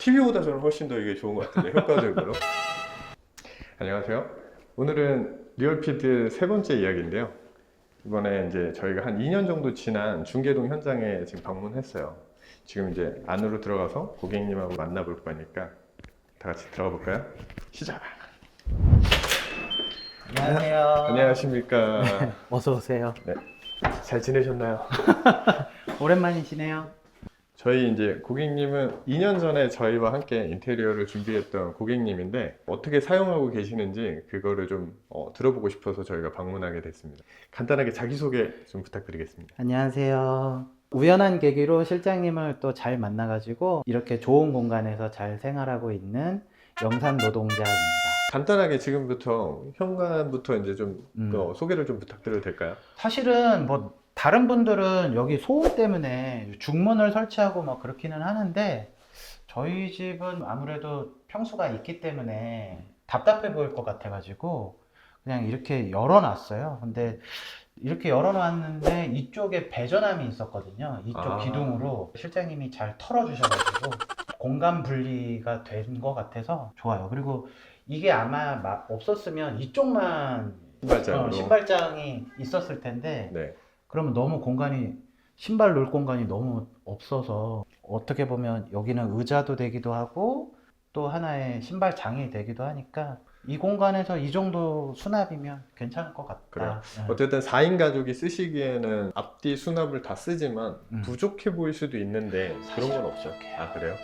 TV보다 저는 훨씬 더 이게 좋은 것 같은데 효과적으로. 안녕하세요. 오늘은 리얼피드 세 번째 이야기인데요. 이번에 이제 저희가 한 2년 정도 지난 중계동 현장에 지금 방문했어요. 지금 이제 안으로 들어가서 고객님하고 만나볼 거니까 다 같이 들어가 볼까요? 시작. 안녕하세요. 안녕하십니까. 어서 오세요. 잘 지내셨나요? 오랜만이시네요. 저희 이제 고객님은 2년 전에 저희와 함께 인테리어를 준비했던 고객님인데 어떻게 사용하고 계시는지 그거를 좀 어, 들어보고 싶어서 저희가 방문하게 됐습니다. 간단하게 자기소개 좀 부탁드리겠습니다. 안녕하세요. 우연한 계기로 실장님을 또 잘 만나가지고 이렇게 좋은 공간에서 잘 생활하고 있는 영산 노동자입니다. 간단하게 지금부터 현관부터 이제 좀 음. 어, 소개를 좀 부탁드려도 될까요? 사실은 뭐 다른 분들은 여기 소음 때문에 중문을 설치하고 뭐 그렇기는 하는데 저희 집은 아무래도 평수가 있기 때문에 답답해 보일 것 같아가지고 그냥 이렇게 열어놨어요. 근데 이렇게 열어놨는데 이쪽에 배전함이 있었거든요. 이쪽 아. 기둥으로 실장님이 잘 털어주셔가지고 공간 분리가 된 것 같아서 좋아요. 그리고 이게 아마 마- 없었으면 이쪽만 신발장으로. 어, 신발장이 있었을 텐데 네. 그러면 너무 공간이 신발 놓을 공간이 너무 없어서 어떻게 보면 여기는 의자도 되기도 하고 또 하나의 신발장이 되기도 하니까 이 공간에서 이 정도 수납이면 괜찮을 것 같다. 그래요. 네. 어쨌든 4인 가족이 쓰시기에는 앞뒤 수납을 다 쓰지만 음. 부족해 보일 수도 있는데 그런 건 없죠. 부족해요. 아 그래요?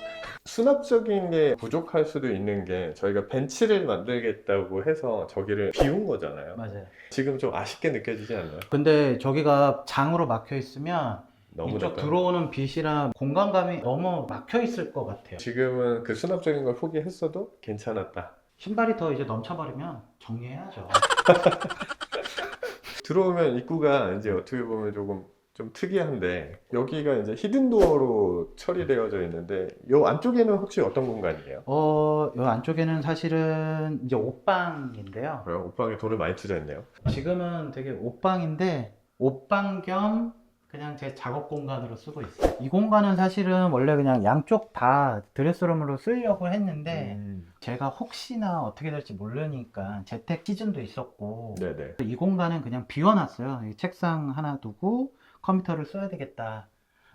수납적인 게 부족할 수도 있는 게 저희가 벤치를 만들겠다고 해서 저기를 비운 거잖아요. 맞아요. 지금 좀 아쉽게 느껴지지 않나요? 근데 저기가 장으로 막혀 있으면 너무 이쪽 약간- 들어오는 빛이랑 공간감이 너무 막혀 있을 것 같아요. 지금은 그 수납적인 걸 포기했어도 괜찮았다. 신발이 더 이제 넘쳐버리면 정리해야죠. 들어오면 입구가 이제 어떻게 보면 조금 좀 특이한데 여기가 이제 히든 도어로 처리되어져 있는데 요 안쪽에는 혹시 어떤 공간이에요? 어, 요 안쪽에는 사실은 이제 옷방인데요. 그래요? 옷방에 돈을 많이 투자했네요. 지금은 되게 옷방인데 옷방 겸 그냥 제 작업 공간으로 쓰고 있어요. 이 공간은 사실은 원래 그냥 양쪽 다 드레스룸으로 쓰려고 했는데 음. 제가 혹시나 어떻게 될지 모르니까 재택 시즌도 있었고 네네. 이 공간은 그냥 비워놨어요. 이 책상 하나 두고 컴퓨터를 써야 되겠다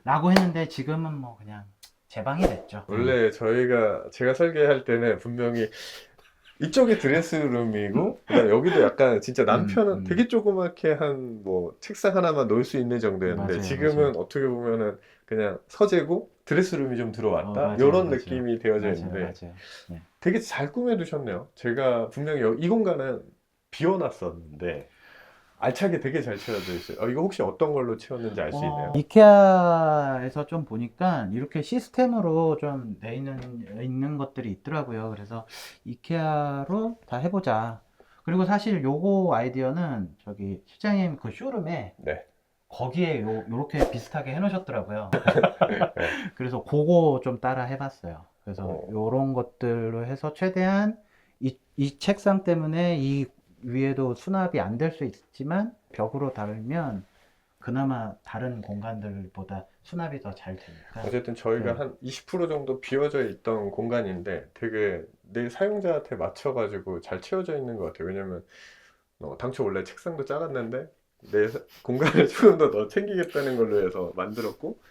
라고 했는데 지금은 뭐 그냥 제 방이 됐죠. 원래 저희가 제가 설계할 때는 분명히 이쪽이 드레스룸이고 그다음에 여기도 약간 진짜 남편은 음, 음. 되게 조그맣게 한 뭐 책상 하나만 놓을 수 있는 정도였는데 맞아요, 지금은 맞아요. 어떻게 보면은 그냥 서재고 드레스룸이 좀 들어왔다 어, 맞아요, 이런 맞아요. 느낌이 되어져 맞아요, 있는데 맞아요. 되게 잘 꾸며두셨네요. 제가 분명히 여- 이 공간은 비워놨었는데 알차게 되게 잘 채워져 있어요. 어, 이거 혹시 어떤 걸로 채웠는지 알 수 있나요? 어, 이케아에서 좀 보니까 이렇게 시스템으로 좀 돼 있는, 있는 것들이 있더라고요. 그래서 이케아로 다 해보자. 그리고 사실 요거 아이디어는 저기 실장님 그 쇼룸에 네. 거기에 요, 요렇게 비슷하게 해놓으셨더라고요. 그래서 그거 좀 따라 해봤어요. 그래서 어. 요런 것들로 해서 최대한 이, 이 책상 때문에 이 위에도 수납이 안 될 수 있지만 벽으로 달면 그나마 다른 공간들보다 수납이 더 잘 되니까. 어쨌든 저희가 네. 한20% 정도 비어져 있던 공간인데 되게 내 사용자한테 맞춰가지고 잘 채워져 있는 것 같아요. 왜냐면 어, 당초 원래 책상도 작았는데 내 사- 공간을 조금 더 더 챙기겠다는 걸로 해서 만들었고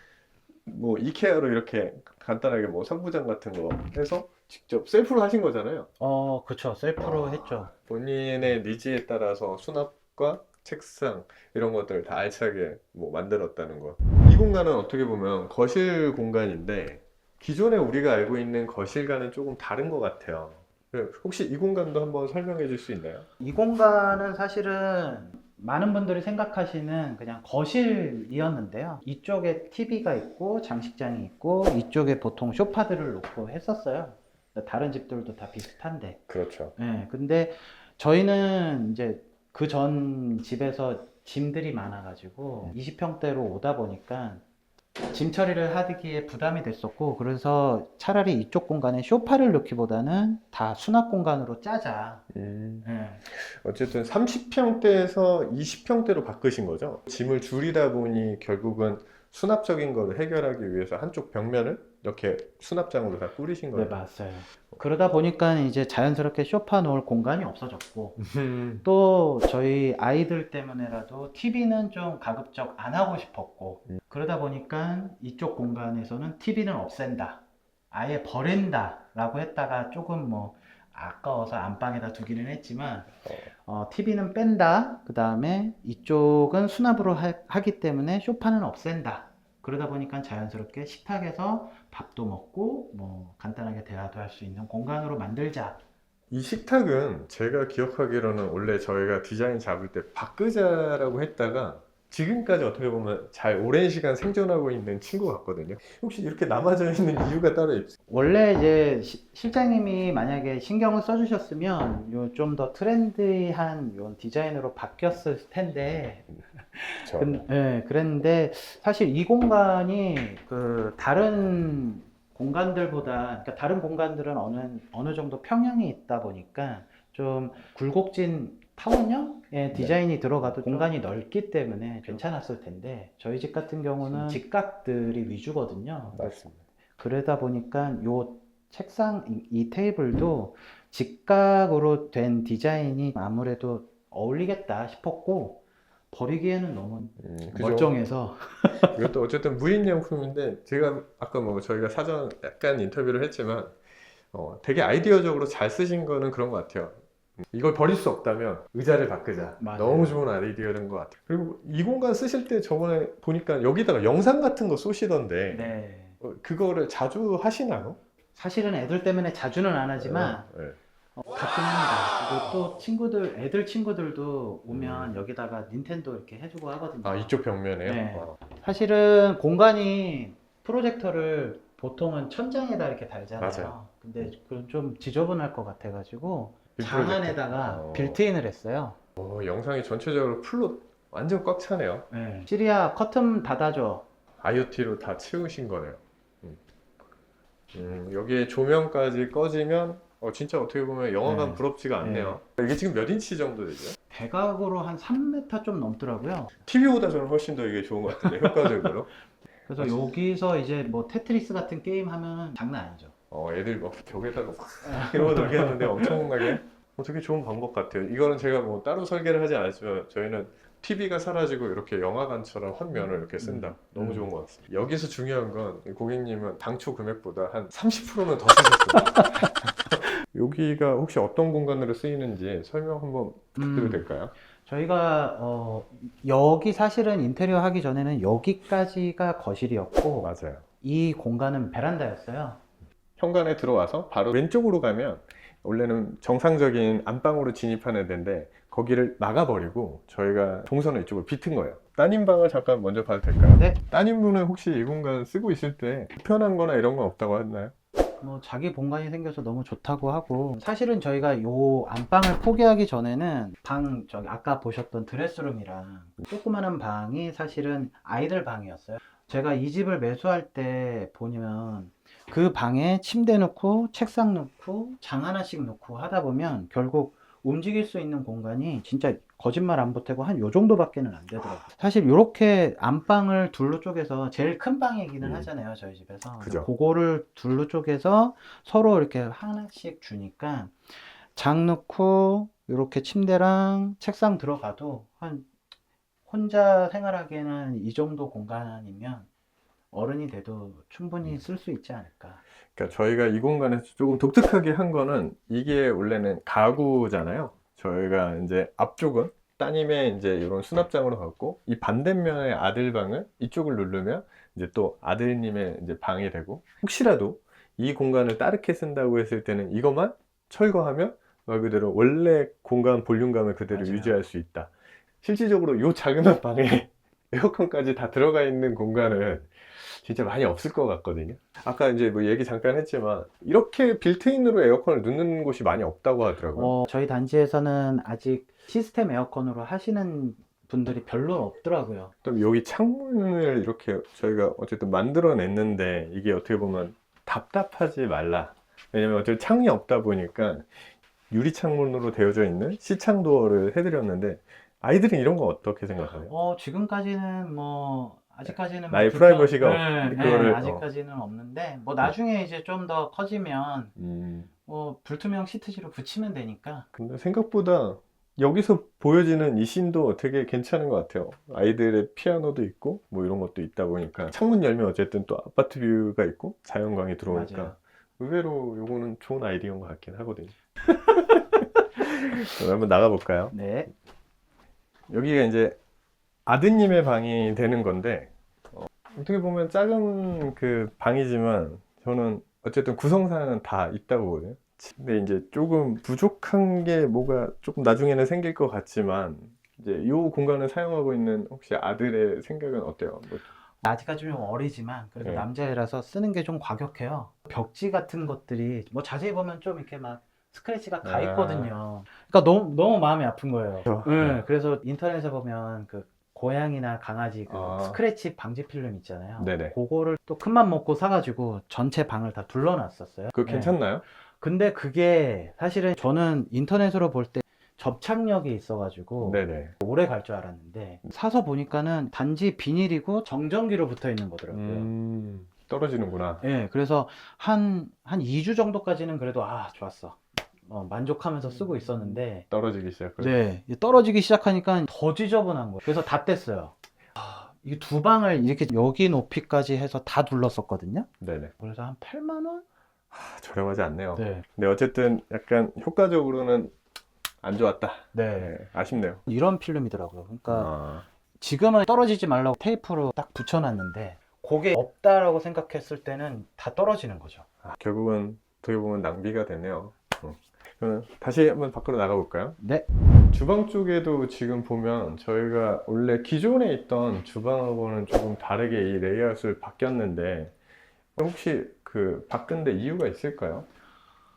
뭐 이케아로 이렇게 간단하게 뭐 상부장 같은 거 해서 직접 셀프로 하신 거잖아요. 어, 그쵸. 셀프로 아. 했죠. 본인의 니즈에 따라서 수납과 책상 이런 것들을 다 알차게 뭐 만들었다는 거. 이 공간은 어떻게 보면 거실 공간인데 기존에 우리가 알고 있는 거실과는 조금 다른 것 같아요. 네, 혹시 이 공간도 한번 설명해 줄 수 있나요? 이 공간은 사실은 많은 분들이 생각하시는 그냥 거실이었는데요. 이쪽에 TV가 있고 장식장이 있고 이쪽에 보통 소파들을 놓고 했었어요. 다른 집들도 다 비슷한데. 그렇죠. 네, 근데 저희는 이제 그 전 집에서 짐들이 많아가지고 20평대로 오다 보니까 짐 처리를 하기에 부담이 됐었고 그래서 차라리 이쪽 공간에 소파를 놓기보다는 다 수납 공간으로 짜자. 음, 네. 어쨌든 30평대에서 20평대로 바꾸신 거죠? 짐을 줄이다 보니 결국은 수납적인 거를 해결하기 위해서 한쪽 벽면을 이렇게 수납장으로 다 꾸리신 네, 거예요. 맞아요. 그러다 보니까 이제 자연스럽게 쇼파 놓을 공간이 없어졌고 음, 또 저희 아이들 때문에라도 TV는 좀 가급적 안 하고 싶었고 음. 그러다 보니까 이쪽 공간에서는 TV는 없앤다. 아예 버린다라고 했다가 조금 뭐 아까워서 안방에다 두기는 했지만 어, TV는 뺀다. 그 다음에 이쪽은 수납으로 하, 기 때문에 소파는 없앤다. 그러다 보니까 자연스럽게 식탁에서 밥도 먹고 뭐 간단하게 대화도 할 수 있는 공간으로 만들자. 이 식탁은 제가 기억하기로는 원래 저희가 디자인 잡을 때 바꾸자라고 했다가 지금까지 어떻게 보면 잘 오랜 시간 생존하고 있는 친구 같거든요. 혹시 이렇게 남아져 있는 이유가 따로 있... 원래 이제 시- 실장님이 만약에 신경을 써주셨으면 요좀더 트렌디한 요 디자인으로 바뀌었을 텐데 근- 예, 그랬는데 사실 이 공간이 그 다른 공간들보다 그러니까 다른 공간들은 어느 어느 정도 평형이 있다 보니까 좀 굴곡진 타원형의 디자인이 들어가도 공간이 넓기 때문에 괜찮았을 텐데 저희 집 같은 경우는 직각들이 위주거든요. 맞습니다. 그러다 보니까 요 책상 이, 이 테이블도 직각으로 된 디자인이 아무래도 어울리겠다 싶었고 버리기에는 너무 음, 그죠? 멀쩡해서 이것도 어쨌든 무인양품인데 제가 아까 뭐 저희가 사전 약간 인터뷰를 했지만 어, 되게 아이디어적으로 잘 쓰신 거는 그런 것 같아요. 음, 이걸 버릴 수 없다면 의자를 바꾸자. 맞아요. 너무 좋은 아이디어인 것 같아요. 그리고 이 공간 쓰실 때 저번에 보니까 여기다가 영상 같은 거 쏘시던데 네. 어, 그거를 자주 하시나요? 사실은 애들 때문에 자주는 안 하지만 네. 어, 가끔 합니다. 그리고 또 친구들 애들 친구들도 오면 여기다가 닌텐도 이렇게 해주고 하거든요. 아 이쪽 벽면에요? 네. 어. 사실은 공간이 프로젝터를 보통은 천장에다 이렇게 달잖아요. 맞아요. 근데 그건 좀 지저분할 것 같아가지고 빌 장. 안에다가 어. 빌트인을 했어요. 어, 영상이 전체적으로 풀로 완전 꽉 차네요. 네. 시리아 커튼 닫아줘. IoT로 다 채우신 거네요. 음. 음, 여기에 조명까지 꺼지면 어, 진짜 어떻게 보면 영화관 네. 부럽지가 않네요. 이게 지금 몇 인치 정도 되죠? 대각으로 한 3m 좀 넘더라고요. TV보다 저는 훨씬 더 이게 좋은 것 같은데 효과적으로. 그래서. 여기서 이제 뭐 테트리스 같은 게임 하면 장난 아니죠. 어, 애들 막 벽에다가 막 이러고 놀겠는데 엄청나게 어, 되게 좋은 방법 같아요. 이거는 제가 뭐 따로 설계를 하지 않았지만 저희는 TV가 사라지고 이렇게 영화관처럼 환면을 이렇게 쓴다. 음. 너무 음. 좋은 것 같습니다. 여기서 중요한 건 고객님은 당초 금액보다 한 30%는 더 쓰셨어요. 여기가 혹시 어떤 공간으로 쓰이는지 설명 한번 드려도 음, 될까요? 저희가 어, 여기 사실은 인테리어 하기 전에는 여기까지가 거실이었고 맞아요. 이 공간은 베란다였어요. 현관에 들어와서 바로 왼쪽으로 가면 원래는 정상적인 안방으로 진입하는 데인데 거기를 막아버리고 저희가 동선을 이쪽으로 비튼 거예요. 따님 방을 잠깐 먼저 봐도 될까요? 네. 따님분은 혹시 이 공간 쓰고 있을 때 불편한 거나 이런 건 없다고 했나요? 뭐 자기 공간이 생겨서 너무 좋다고 하고 사실은 저희가 요 안방을 포기하기 전에는 방 저기 아까 보셨던 드레스룸이랑 조그마한 방이 사실은 아이들 방이었어요. 제가 이 집을 매수할 때 보면 그 방에 침대 놓고 책상 놓고 장 하나씩 놓고 하다 보면 결국 움직일 수 있는 공간이 진짜 거짓말 안 보태고 한 요 정도밖에는 안 되더라고요. 사실 이렇게 안방을 둘로 쪼개서 제일 큰 방이기는 음. 하잖아요, 저희 집에서. 그죠. 그거를 둘로 쪼개서 서로 이렇게 하나씩 주니까 장 넣고 이렇게 침대랑 책상 들어가도 한 혼자 생활하기에는 이 정도 공간이면 어른이 돼도 충분히 쓸 수 있지 않을까. 그러니까 저희가 이 공간에서 조금 독특하게 한 거는 이게 원래는 가구잖아요. 저희가 이제 앞쪽은 따님의 이제 이런 수납장으로 갖고 이 반대면의 아들 방을 이쪽을 누르면 이제 또 아들님의 이제 방이 되고 혹시라도 이 공간을 따르게 쓴다고 했을 때는 이것만 철거하면 말 그대로 원래 공간 볼륨감을 그대로 맞아요. 유지할 수 있다. 실질적으로 이 작은 방에 에어컨까지 다 들어가 있는 공간은 진짜 많이 없을 것 같거든요. 아까 이제 뭐 얘기 잠깐 했지만 이렇게 빌트인으로 에어컨을 넣는 곳이 많이 없다고 하더라고요. 어, 저희 단지에서는 아직 시스템 에어컨으로 하시는 분들이 별로 없더라고요. 또 여기 창문을 이렇게 저희가 어쨌든 만들어냈는데 이게 어떻게 보면 답답하지 말라. 왜냐면 어쨌든 창이 없다 보니까 유리 창문으로 되어져 있는 시창 도어를 해드렸는데 아이들은 이런 거 어떻게 생각하세요? 어, 지금까지는 뭐 아직까지는 나의 뭐 프라이버시가 불편- 없- 네, 그거를, 네, 어. 아직까지는 없는데 뭐 나중에 이제 좀 더 커지면 음. 뭐 불투명 시트지로 붙이면 되니까 근데 생각보다 여기서 보여지는 이 씬도 되게 괜찮은 것 같아요. 아이들의 피아노도 있고 뭐 이런 것도 있다 보니까 창문 열면 어쨌든 또 아파트 뷰가 있고 자연광이 들어오니까 맞아요. 의외로 요거는 좋은 아이디어인 것 같긴 하거든요. 그럼 한번 나가볼까요? 네 여기가 이제 아드님의 방이 되는 건데 어, 어떻게 보면 작은 그 방이지만 저는 어쨌든 구성사항은 다 있다고 보거든요. 근데 이제 조금 부족한 게 뭐가 조금 나중에는 생길 것 같지만 이제 이 공간을 사용하고 있는 혹시 아들의 생각은 어때요? 뭐, 아직까지 좀 어리지만 그래도 네. 남자애라서 쓰는 게 좀 과격해요. 벽지 같은 것들이 뭐 자세히 보면 좀 이렇게 막 스크래치가 가 아. 있거든요. 그러니까 너무 너무 마음이 아픈 거예요. 그렇죠. 네, 네. 그래서 인터넷에 보면 그 고양이나 강아지 그 아. 스크래치 방지 필름 있잖아요. 네네. 그거를 또 큰맘 먹고 사가지고 전체 방을 다 둘러놨었어요. 그거 네. 괜찮나요? 근데 그게 사실은 저는 인터넷으로 볼 때 접착력이 있어가지고 네네. 오래 갈 줄 알았는데 사서 보니까는 단지 비닐이고 정전기로 붙어 있는 거더라고요. 음, 떨어지는구나. 예, 그래서 한, 한 2주 정도까지는 그래도 아, 좋았어. 어, 만족하면서 쓰고 있었는데 떨어지기 시작을. 네, 떨어지기 시작하니까 더 지저분한 거예요. 그래서 다 뗐어요. 아, 이게 두 방을 이렇게 여기 높이까지 해서 다 둘렀었거든요. 네네. 그래서 한 8만 원? 아, 저렴하지 않네요. 네. 근데 어쨌든 약간 효과적으로는 안 좋았다. 네. 네, 아쉽네요. 이런 필름이더라고요. 그러니까 아, 지금은 떨어지지 말라고 테이프로 딱 붙여놨는데 그게 없다라고 생각했을 때는 다 떨어지는 거죠. 아, 결국은 어떻게 보면 낭비가 되네요. 어. 그러면 다시 한번 밖으로 나가볼까요? 네. 주방 쪽에도 지금 보면 저희가 원래 기존에 있던 주방하고는 조금 다르게 이 레이아웃을 바뀌었는데 혹시 그 바꾼 데 이유가 있을까요?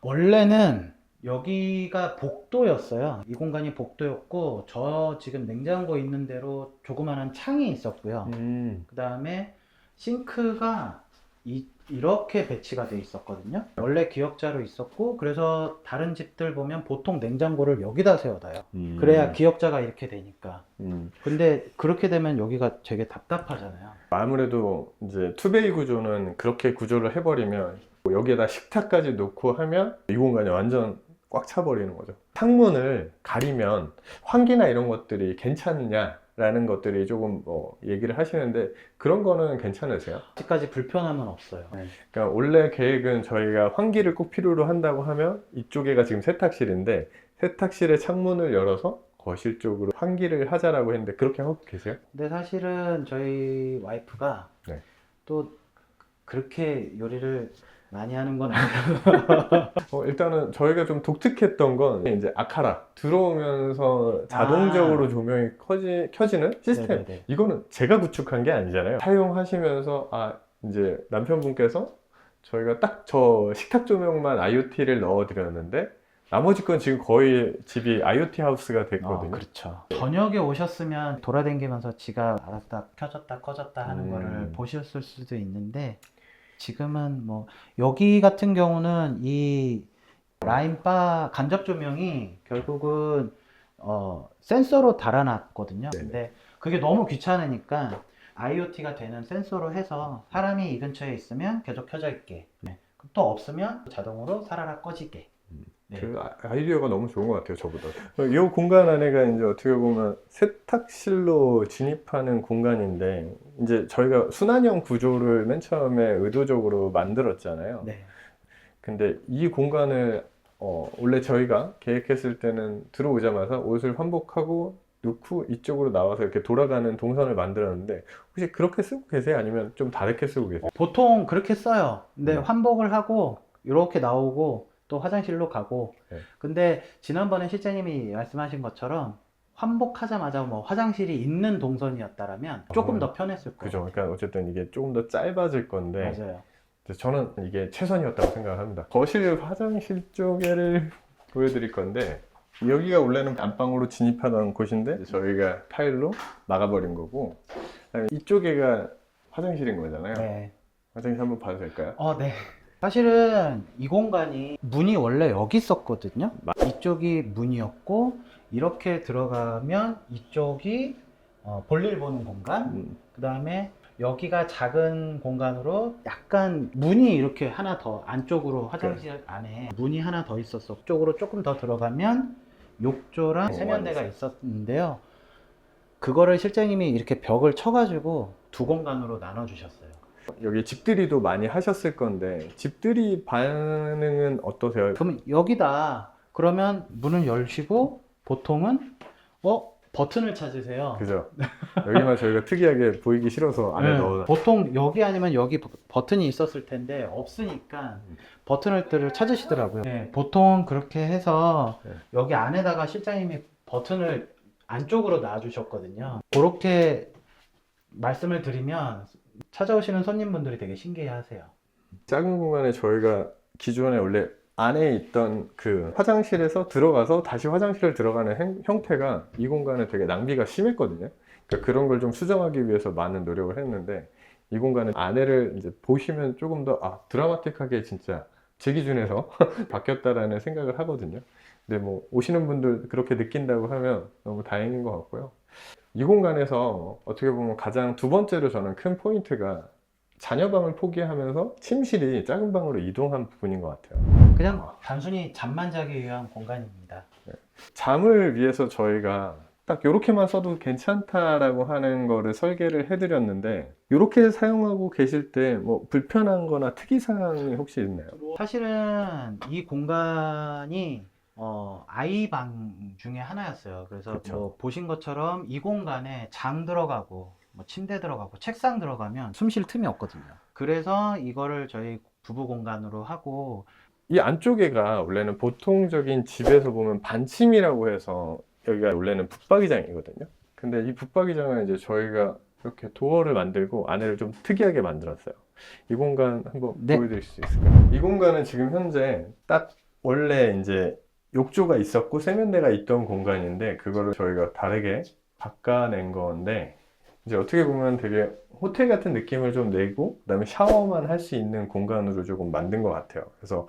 원래는 여기가 복도였어요. 이 공간이 복도였고 저 지금 냉장고 있는 대로 조그마한 창이 있었고요. 음, 그 다음에 싱크가 이, 이렇게 배치가 돼 있었거든요. 원래 기역자로 있었고 그래서 다른 집들 보면 보통 냉장고를 여기다 세워놔요. 음, 그래야 기역자가 이렇게 되니까. 음. 근데 그렇게 되면 여기가 되게 답답하잖아요. 아무래도 이제 투베이 구조는 그렇게 구조를 해버리면 뭐 여기에다 식탁까지 놓고 하면 이 공간이 완전 꽉 차버리는 거죠. 창문을 가리면 환기나 이런 것들이 괜찮냐 라는 것들이 조금 뭐 얘기를 하시는데 그런 거는 괜찮으세요? 아직까지 불편함은 없어요. 네. 그러니까 원래 계획은 저희가 환기를 꼭 필요로 한다고 하면 이쪽에가 지금 세탁실인데 세탁실의 창문을 열어서 거실 쪽으로 환기를 하자라고 했는데 그렇게 하고 계세요? 근데 사실은 저희 와이프가 네. 또 그렇게 요리를 많이 하는 건 아니라서 어, 일단은 저희가 좀 독특했던 건 이제 아카라 들어오면서 자동적으로 아. 조명이 커지, 켜지는 시스템 네네네. 이거는 제가 구축한 게 아니잖아요 사용하시면서 아 이제 남편분께서 저희가 딱 저 식탁 조명만 IoT를 넣어 드렸는데 나머지 건 지금 거의 집이 IoT 하우스가 어, 됐거든요 그렇죠. 저녁에 오셨으면 돌아다니면서 지가 알아서 다 켜졌다 꺼졌다 하는 음. 거를 보셨을 수도 있는데 지금은 뭐 여기 같은 경우는 이 라인바 간접 조명이 결국은 어, 센서로 달아놨거든요. 네네. 근데 그게 너무 귀찮으니까 IoT가 되는 센서로 해서 사람이 이 근처에 있으면 계속 켜져 있게. 네. 또 없으면 자동으로 사라락 꺼지게. 네. 그 아- 아이디어가 너무 좋은 것 같아요, 저보다. 이 공간 안에가 이제 어떻게 보면 세탁실로 진입하는 공간인데, 이제 저희가 순환형 구조를 맨 처음에 의도적으로 만들었잖아요. 네. 근데 이 공간을, 어, 원래 저희가 계획했을 때는 들어오자마자 옷을 환복하고 넣고 이쪽으로 나와서 이렇게 돌아가는 동선을 만들었는데, 혹시 그렇게 쓰고 계세요? 아니면 좀 다르게 쓰고 계세요? 보통 그렇게 써요. 근데 네. 환복을 하고 이렇게 나오고 또 화장실로 가고. 네. 근데 지난번에 실장님이 말씀하신 것처럼 환복하자마자 뭐 화장실이 있는 동선이었다라면 조금 어, 더 편했을 거예요. 그죠. 그러니까 어쨌든 이게 조금 더 짧아질 건데, 맞아요. 그래서 저는 이게 최선이었다고 생각을 합니다. 거실 화장실 쪽에를 보여드릴 건데 여기가 원래는 안방으로 진입하던 곳인데 이제 저희가 타일로 막아버린 거고 그다음에 이쪽에가 화장실인 거잖아요. 네. 화장실 한번 봐도 될까요? 어, 네. 사실은 이 공간이 문이 원래 여기 있었거든요. 이쪽이 문이었고 이렇게 들어가면 이쪽이 어, 볼일 보는 공간. 음, 그 다음에 여기가 작은 공간으로 약간 문이 이렇게 하나 더 안쪽으로 화장실 안에 문이 하나 더 있었어. 쪽으로 조금 더 들어가면 욕조랑 어, 세면대가. 있었는데요. 그거를 실장님이 이렇게 벽을 쳐가지고 두 공간으로 나눠주셨어요. 여기 집들이도 많이 하셨을 건데 집들이 반응은 어떠세요? 그러면 여기다 그러면 문을 열시고 보통은 어 버튼을 찾으세요. 그죠? 여기만 저희가 특이하게 보이기 싫어서 안에 네, 넣어. 보통 여기 아니면 여기 버- 버튼이 있었을 텐데 없으니까 버튼을 찾으시더라고요. 네, 보통 그렇게 해서 네. 여기 안에다가 실장님이 버튼을 안쪽으로 놔주셨거든요. 그렇게 말씀을 드리면 찾아오시는 손님분들이 되게 신기해하세요. 작은 공간에 저희가 기존에 원래 안에 있던 그 화장실에서 들어가서 다시 화장실을 들어가는 행- 형태가 이 공간은 되게 낭비가 심했거든요. 그러니까 그런 걸 좀 수정하기 위해서 많은 노력을 했는데 이 공간은 안에를 이제 보시면 조금 더 아, 드라마틱하게 진짜 제 기준에서 바뀌었다라는 생각을 하거든요. 근데 뭐 오시는 분들 그렇게 느낀다고 하면 너무 다행인 것 같고요. 이 공간에서 어떻게 보면 가장 두 번째로 저는 큰 포인트가 자녀방을 포기하면서 침실이 작은 방으로 이동한 부분인 것 같아요. 그냥 단순히 잠만 자기 위한 공간입니다. 잠을 위해서 저희가 딱 이렇게만 써도 괜찮다라고 하는 거를 설계를 해드렸는데 이렇게 사용하고 계실 때 뭐 불편한 거나 특이사항이 혹시 있나요? 사실은 이 공간이 어, 아이방 중에 하나였어요. 그래서 그쵸. 뭐 보신 것처럼 이 공간에 장 들어가고 뭐 침대 들어가고 책상 들어가면 숨 쉴 틈이 없거든요. 그래서 이거를 저희 부부 공간으로 하고 이 안쪽에가 원래는 보통적인 집에서 보면 반침이라고 해서 여기가 원래는 붙박이장이거든요. 근데 이 붙박이장은 이제 저희가 이렇게 도어를 만들고 안에를 좀 특이하게 만들었어요. 이 공간 한번 네. 보여드릴 수 있을까요? 이 공간은 지금 현재 딱 원래 이제 욕조가 있었고 세면대가 있던 공간인데 그거를 저희가 다르게 바꿔낸 건데 이제 어떻게 보면 되게 호텔 같은 느낌을 좀 내고 그다음에 샤워만 할 수 있는 공간으로 조금 만든 것 같아요. 그래서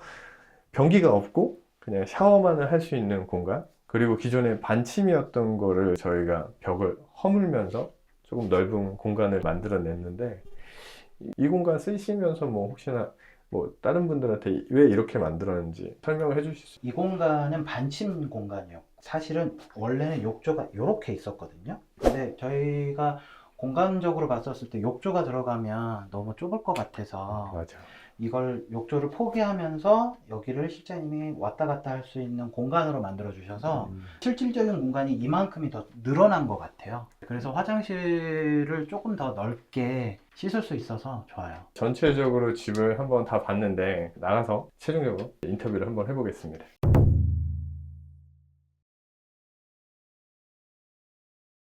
변기가 없고 그냥 샤워만을 할 수 있는 공간 그리고 기존에 반침이었던 거를 저희가 벽을 허물면서 조금 넓은 공간을 만들어냈는데 이- 이 공간 쓰시면서 뭐 혹시나 뭐 다른 분들한테 왜 이렇게 만들었는지 설명을 해주실 수이 공간은 반침 공간이요. 사실은 원래는 욕조가 이렇게 있었거든요. 근데 저희가 공간적으로 봤었을 때 욕조가 들어가면 너무 좁을 것 같아서 맞아. 이걸 욕조를 포기하면서 여기를 실장님이 왔다 갔다 할 수 있는 공간으로 만들어 주셔서 음. 실질적인 공간이 이만큼이 더 늘어난 것 같아요. 그래서 화장실을 조금 더 넓게 씻을 수 있어서 좋아요. 전체적으로 집을 한번 다 봤는데 나가서 최종적으로 인터뷰를 한번 해보겠습니다.